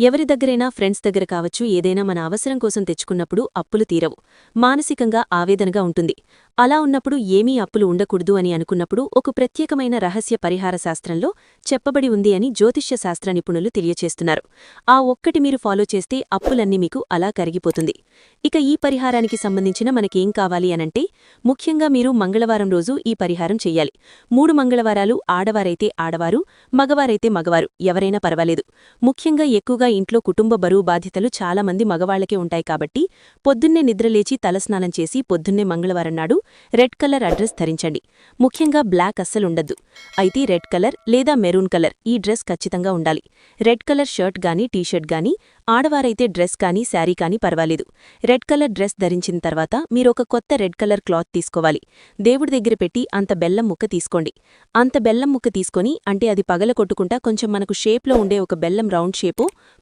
ఎవరి దగ్గరైనా ఫ్రెండ్స్ దగ్గర కావచ్చు ఏదైనా మన అవసరం కోసం తెచ్చుకున్నప్పుడు అప్పులు తీరవు. మానసికంగా ఆవేదనగా ఉంటుంది. అలా ఉన్నప్పుడు ఏమీ అప్పులు ఉండకూడదు అని అనుకున్నప్పుడు ఒక ప్రత్యేకమైన రహస్య పరిహార శాస్త్రంలో చెప్పబడి ఉంది అని జ్యోతిష్య శాస్త్ర నిపుణులు తెలియచేస్తున్నారు. ఆ ఒక్కటి మీరు ఫాలో చేస్తే అప్పులన్నీ మీకు అలా కరిగిపోతుంది. ఇక ఈ పరిహారానికి సంబంధించిన మనకేం కావాలి అనంటే ముఖ్యంగా మీరు మంగళవారం రోజు ఈ పరిహారం చెయ్యాలి. మూడు మంగళవారాలు ఆడవారైతే ఆడవారు మగవారైతే మగవారు ఎవరైనా పర్వాలేదు. ముఖ్యంగా ఎక్కువగా ఇంట్లో కుటుంబ బరువు బాధ్యతలు చాలా మంది మగవాళ్ళకే ఉంటాయి కాబట్టి పొద్దున్నే నిద్రలేచి తలస్నానం చేసి పొద్దున్నే మంగళవారం నాడు రెడ్ కలర్ అడ్రస్ ధరించండి. ముఖ్యంగా బ్లాక్ అస్సలుండద్దు అయితే రెడ్ కలర్ లేదా మెరూన్ కలర్ ఈ డ్రెస్ ఖచ్చితంగా ఉండాలి. రెడ్ కలర్ షర్ట్ గానీ టీషర్ట్ గానీ ఆడవారైతే డ్రెస్ కానీ శారీ కానీ పర్వాలేదు. రెడ్ కలర్ డ్రెస్ ధరించిన తర్వాత మీరొక కొత్త రెడ్ కలర్ క్లాత్ తీసుకోవాలి. దేవుడి దగ్గర పెట్టి అంత బెల్లం ముక్క తీసుకోండి. అంత బెల్లం ముక్క తీసుకొని అంటే అది పగల కొట్టుకుంటా కొంచెం మనకు షేప్లో ఉండే ఒక బెల్లం రౌండ్ షేపు